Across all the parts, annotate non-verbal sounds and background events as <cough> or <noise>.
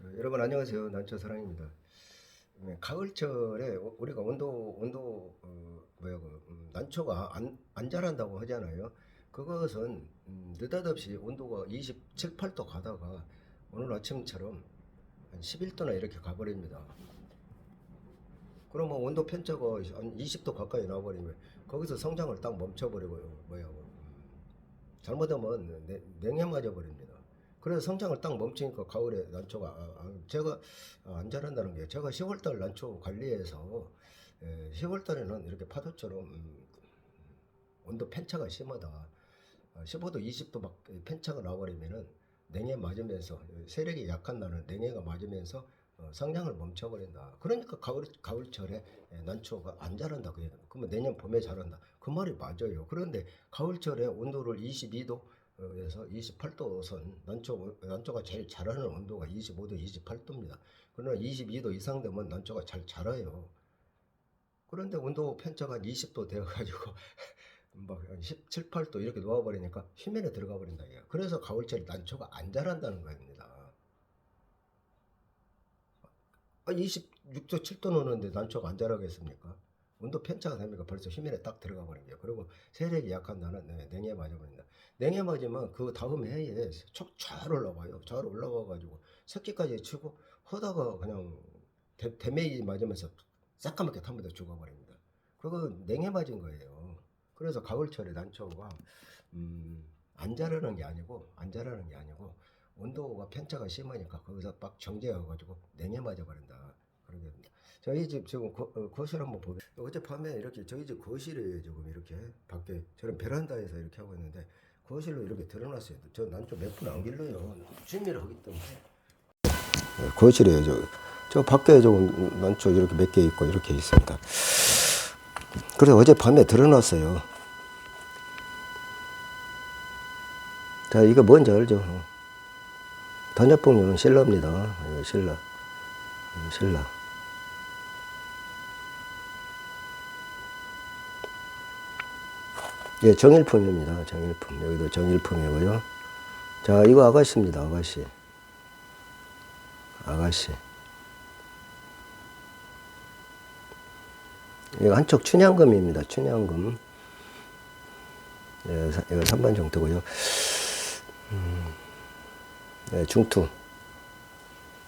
저, 여러분 안녕하세요. 난초 사랑입니다. 네, 가을철에 우- 우리가 온도 온도 어, 뭐야 그 음, 난초가 안, 안 자란다고 하잖아요. 그것은 음, 느닷없이 온도가 27, 8도 가다가 오늘 아침처럼 한 11도나 이렇게 가버립니다. 그러면 온도 편차가 한 20도 가까이 나버리면 거기서 성장을 딱 멈춰버리고요. 뭐야 그, 음, 잘못하면 냉- 냉해 맞아 버립니다. 그래서 성장을 딱 멈추니까 가을에 난초가 아, 아, 제가 아, 안 자란다는 게 제가 10월달 난초 관리해서 에, 10월달에는 이렇게 파도처럼 음, 온도 편차가 심하다. 아, 15도, 20도 막 편차가 나버리면은 냉해 맞으면서 세력이 약한 날은 냉해가 맞으면서 어, 성장을 멈춰버린다. 그러니까 가을 가을철에 에, 난초가 안 자란다. 그러면 내년 봄에 자란다. 그 말이 맞아요. 그런데 가을철에 온도를 22도 에서 28도 선 난초 난초가 제일 자라는 온도가 25도, 28도입니다. 그러나 22도 이상 되면 난초가 잘 자라요. 그런데 온도 편차가 20도 되어가지고 막 17, 8도 이렇게 놓아버리니까 휴면에 들어가 버린다. 그래서 가을철 난초가 안 자란다는 겁니다. 아, 26도, 7도 노는데 난초가 안 자라겠습니까? 온도 편차가 되니까 벌써 휴면에 딱 들어가 거예요. 그리고 세력이 약한 나는 네, 냉해 맞아 버린다. 냉해 맞으면 그 다음 해에 촉잘 올라와요. 잘 올라와가지고 새끼까지 치고 하다가 그냥 대, 대매이 맞으면서 새까맣게 타면서 죽어버립니다. 그거 냉해 맞은 거예요. 그래서 가을철에 난초가 음, 안 자라는 게 아니고 안 자라는 게 아니고 온도가 편차가 심하니까 거기서 막 정제여가지고 냉해 맞아버린다. 그러게 됩니다. 저희 집 지금 거, 어, 거실 한번 보게. 어젯밤에 이렇게 저희 집 거실에 지금 이렇게 밖에 저는 베란다에서 이렇게 하고 있는데 거실로 이렇게 드러났어요. 저 난초 몇분안 길러요. 취미를 하기 때문에. 거실에 저, 저 밖에 저 난초 이렇게 몇 개 있고 이렇게 있습니다. 그래서 어젯밤에 드러났어요. 자, 이거 뭔지 알죠? 단엽봉류는 신라입니다. 신라. 이거 신라. 예, 정일품입니다. 정일품. 여기도 정일품이고요. 자, 이거 아가씨입니다. 아가씨. 아가씨. 이거 한쪽 춘향금입니다. 춘향금. 예, 사- 이거 3번 정도고요. 음, 예, 중투.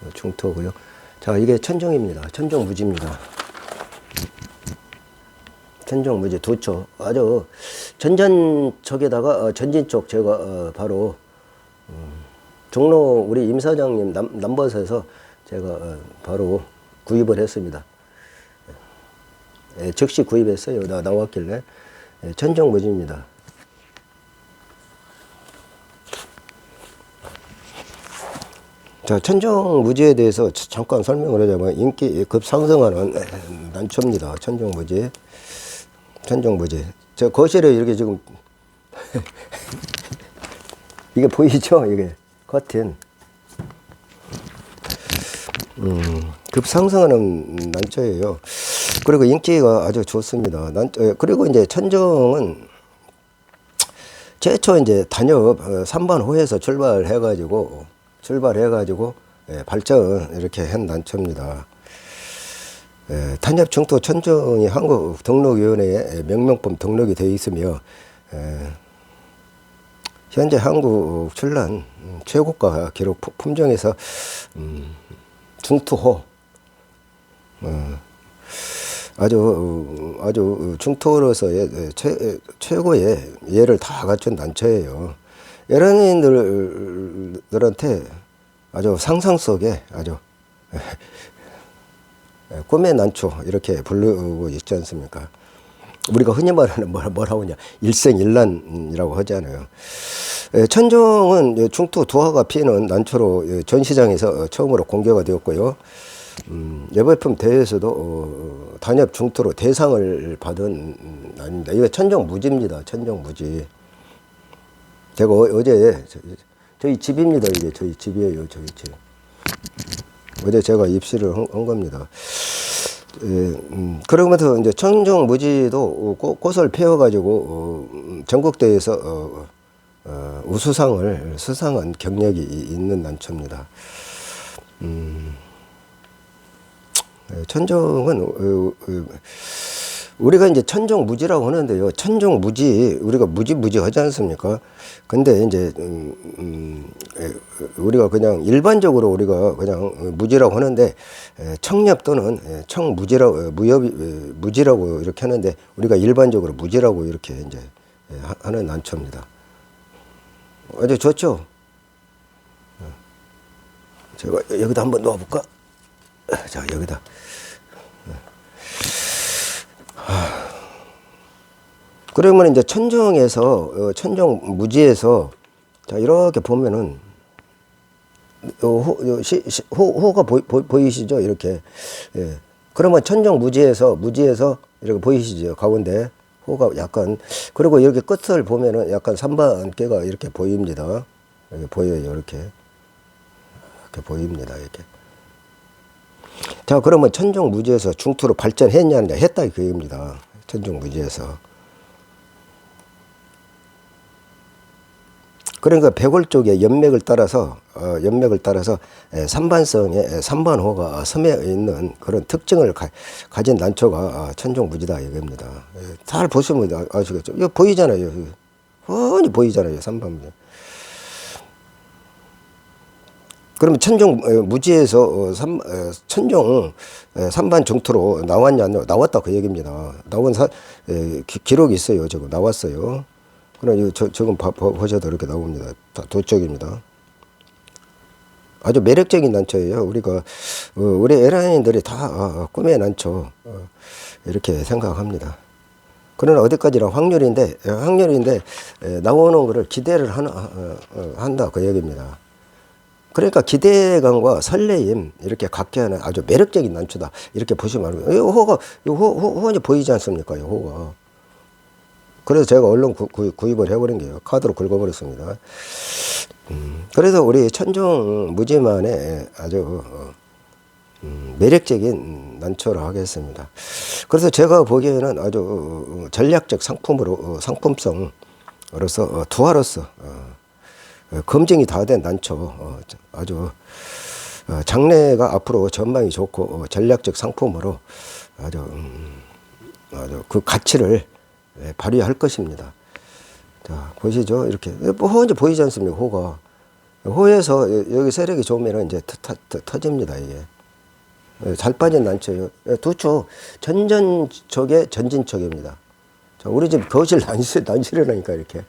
이거 중투고요. 자, 이게 천정입니다. 천정 무지입니다. 천정 무지 도초. 아주 전전 쪽에다가 어, 전진 쪽 제가 어, 바로 음, 종로 우리 임 사장님 남, 남버스에서 제가 어, 바로 구입을 했습니다. 예, 즉시 구입했어요. 나, 나왔길래. 예, 천정무지입니다. 자, 천정무지에 대해서 자- 잠깐 설명을 하자면 인기 급상승하는 에, 난초입니다. 천정무지. 천정무지. 저 거실에 이렇게 지금 <laughs> 이게 보이죠? 이게 커튼. 음, 급상승하는 난초예요. 그리고 인기가 아주 좋습니다. 난, 어, 그리고 이제 천정은 최초 이제 어, 3번 호에서 출발해가지고 출발해가지고 예, 발전 이렇게 한 난초입니다. 예, 탄엽 중토 천정이 한국 등록위원회에 명명품 등록이 되어 있으며 예, 현재 한국 출란 음, 최고가 기록 품- 품종에서 음, 중투호 어, 아주 어, 아주 중투로서의 최, 최고의 예를 다 갖춘 단체예요. 에란인들한테 아주 상상 속에 아주 꿈의 난초 이렇게 부르고 있지 않습니까? 우리가 흔히 말하는 뭐라, 뭐라고 하냐 일생일난이라고 하잖아요. 예, 천정은 예, 중투 두화가 피는 난초로 예, 전 시장에서 처음으로 공개가 되었고요. 음, 여배품 대회에서도 어, 단엽 중투로 대상을 받은 음, 아닙니다. 이거 천정 무지입니다. 천정 무지. 제가 어, 저, 저희 집입니다. 이게 저희 집이에요. 저희 집. 어제 제가 입시를 한, 한 겁니다. 예, 음, 그러면서 이제 청정 무지도 꽃, 꽃을 피워가지고 어, 음, 전국대회에서 어, 어, 우수상을 수상한 경력이 있는 난초입니다. 음, 예, 천정은 어, 어, 어 우리가 이제 천정 무지라고 하는데요. 천정 무지 우리가 무지 무지 하지 않습니까? 근데 이제 음, 음, 에, 우리가 그냥 일반적으로 우리가 그냥 무지라고 하는데 에, 청렵 또는 에, 청무지라고 무협 무지라고 이렇게 하는데 우리가 일반적으로 무지라고 이렇게 이제 하는 난초입니다. 아주 좋죠. 제가 여기다 한번 넣어볼까? 자 여기다. 그러면 이제 천정에서 어, 천정 무지에서 자 이렇게 보면은 어, 호, 호, 호 가 보이, 시죠? 이렇게. 예. 그러면 천정 무지에서 무지에서 이렇게 보이시죠? 가운데 호가 약간 그리고 이렇게 끝을 보면은 약간 삼반계가 이렇게 보입니다. 이렇게 보여요 이렇게. 이렇게 보입니다 이렇게. 자 그러면 천정 무지에서 중투로 발전했냐 했다 그 얘기입니다. 천정 무지에서 그러니까 백월 쪽에 연맥을 따라서 어, 연맥을 따라서 에, 삼반성의 삼반호가 섬에 있는 그런 특징을 가, 진 난초가 아, 천종무지다 얘기입니다. 예, 잘 보시면 아- 아시겠죠? 이거 보이잖아요. 뻔히 보이잖아요. 삼반무지. 그러면 천종 에, 무지에서 어, 삼, 에, 천종 에, 삼반 정토로 나왔냐 안 나왔- 나왔다 그 얘기입니다. 나온 사, 에, 기, 기록이 있어요. 저거 나왔어요. 그럼 이거 저, 저건 봐- 봐- 보셔도 이렇게 나옵니다. 다 도적입니다. 아주 매력적인 난초예요. 우리가 어, 우리 에라인들이 다 어, 꿈의 난초 어, 이렇게 생각합니다. 그러나 어디까지나 확률인데 예, 확률인데 에, 나오는 것을 기대를 하나 어, 어, 한다 그 얘기입니다. 그러니까 기대감과 설레임 이렇게 갖게 하는 아주 매력적인 난초다 이렇게 보시면 알고 이 호가 이 호, 호, 이제 보이지 않습니까? 이 호가 그래서 제가 얼른 구, 구, 구입 을 해버린 게요. 카드로 긁어버렸습니다. 음, 그래서 우리 천종 무지만의 아주 어, 음, 매력적인 난초라 하겠습니다. 그래서 제가 보기에는 아주 어, 전략적 상품으로 어, 상품성으로서 어, 투하로서 어, 어, 검증이 다 된 난초 어, 아주 어, 장래가 앞으로 전망이 좋고 어, 전략적 상품으로 아주 음, 아주 그 가치를 예, 발휘할 것입니다. 자 보시죠 이렇게 뭐 이제 보이지 않습니까 호가 호에서 여- 여기 세력이 좋으면 이제 터, 터, 터, 터집니다 이게 예, 잘 빠진. 예, 두초 전전척의 전진척입니다. 자, 우리 집 거실 <laughs> 난실 난실이라니까 이렇게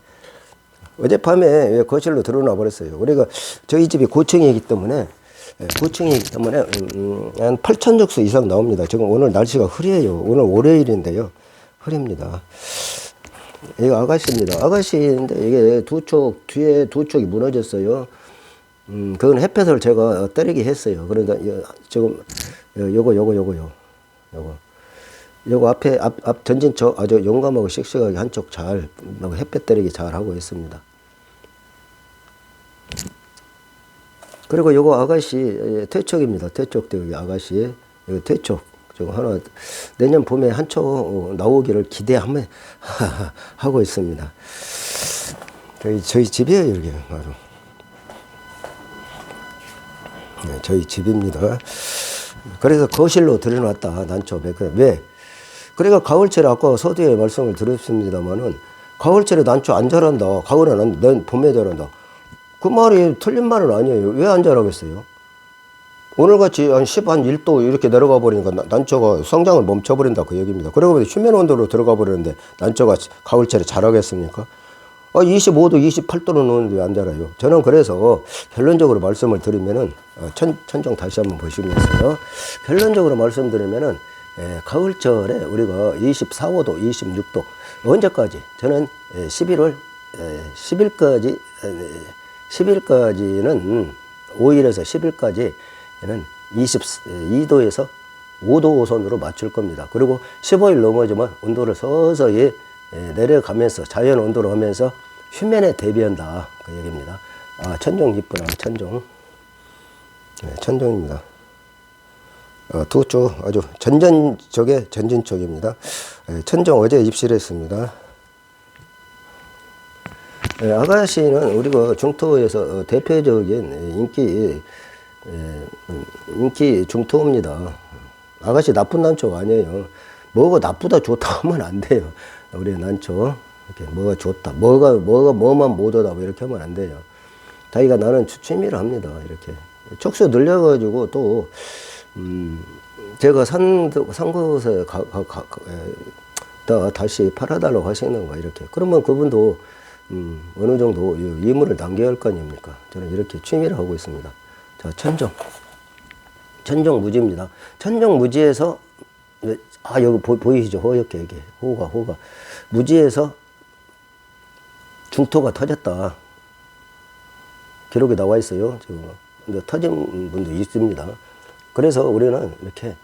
어젯밤에 왜 거실로 들어놔 버렸어요. 우리가 저희 집이 고층이기 때문에 예, 고층이기 때문에 음, 음, 한 8천 족수 이상 나옵니다. 지금 오늘 날씨가 흐려요. 오늘 월요일인데요. 흐립니다. 이거 아가씨입니다. 아가씨인데 이게 두쪽 뒤에 두 쪽이 무너졌어요. 음, 그건 햇볕을 제가 때리게 했어요. 그러다 요- 지금 요- 요거 요거 요거 요. 요거. 요거 앞에 앞, 앞 전진척 아주 용감하고 씩씩하게 한쪽 잘 햇볕 때리기 잘 하고 있습니다. 그리고 요거 아가씨 예, 퇴척입니다. 퇴척 대기 아가씨 이거 퇴척 지금 하나 내년 봄에 한쪽 어, 나오기를 기대하며 <laughs> 하고 있습니다. 저희 저희 집이에요 여기 바로. 네, 저희 집입니다. 그래서 거실로 들여놨다 난초배 왜? 그러니까 가을철에 아까 서두에 말씀을 드렸습니다마는 가을철에 난초 안 자란다. 가을에 난, 난 봄에 자란다. 그 말이 틀린 말은 아니에요. 왜 안 자라겠어요? 오늘같이 한 10, 한 1도 이렇게 내려가 버리니까 나- 난초가 성장을 멈춰버린다 그 얘기입니다. 그러고 휴면 온도로 들어가 버리는데 난초가 가을철에 자라겠습니까? 아, 25도, 28도로 놓는데 왜 안 자라요? 저는 그래서 결론적으로 말씀을 드리면은, 어, 천, 천정 다시 한번 보시면서요. 결론적으로 말씀드리면은, 에, 가을철에 우리가 24, 5도, 26도, 언제까지? 저는 에, 11월 에, 10일까지, 10일까지는 5일에서 10일까지 는 22도에서 5도 오선으로 맞출 겁니다. 그리고 15일 넘어지면 온도를 서서히 예, 내려가면서 자연 온도로 하면서 휴면에 대비한다 그 얘기입니다. 아 천종 이쁘나 천종 네, 천종입니다. 어, 두쪽 아주 전전적의 전진쪽입니다. 예, 천종 어제 입실했습니다. 예, 아가씨는 우리 가 중토에서 어, 대표적인 인기 예, 음, 인기 중토입니다. 아가씨 나쁜 난초가 아니에요. 뭐가 나쁘다 좋다 하면 안 돼요. 우리 난초 이렇게 뭐가 좋다, 뭐가 뭐가 뭐만 못하다 뭐 이렇게 하면 안 돼요. 자기가 나는 추- 취미를 합니다. 이렇게 촉수 늘려가지고 또 음, 제가 산, 산 곳에 가, 가, 가, 가- 에, 다 다시 팔아달라고 하시는 거 이렇게 그러면 그분도 음, 어느 정도 이 이물을 남겨야 할 거 아닙니까? 저는 이렇게 취미를 하고 있습니다. 자 천정 천정 무지입니다. 천정 무지에서 네, 아 여기 보, 보이시죠? 허옇게 이게 호가 호가 무지에서 중토가 터졌다. 기록이 나와 있어요. 지금 근데 터진 분도 있습니다. 그래서 우리는 이렇게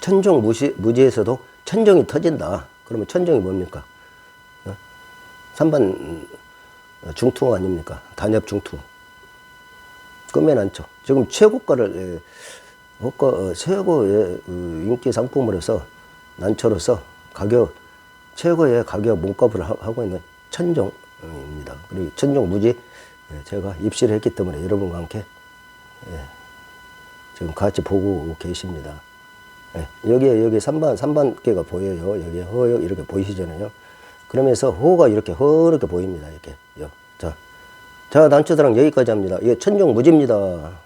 천정 무시, 무지에서도 천정이 터진다. 그러면 천정이 뭡니까? 어? 삼반 중투 아닙니까? 단엽 중투. 않죠. 지금 최고가를 예, 호가 어, 최고의 그 인기 상품으로서 난초로서 가격 최고의 가격 몸값을 하- 하고 있는 천정입니다. 그리고 천정 무지 예, 제가 입시를 했기 때문에 여러분과 함께 예, 지금 같이 보고 계십니다. 예, 여기에 여기 3번 3번 개가 보여요. 여기 허 이렇게 보이시잖아요. 그러면서 호가 이렇게 허렇게 보입니다. 이렇게 요. 자, 자 난초들랑 여기까지 합니다. 이게 천정 무지입니다.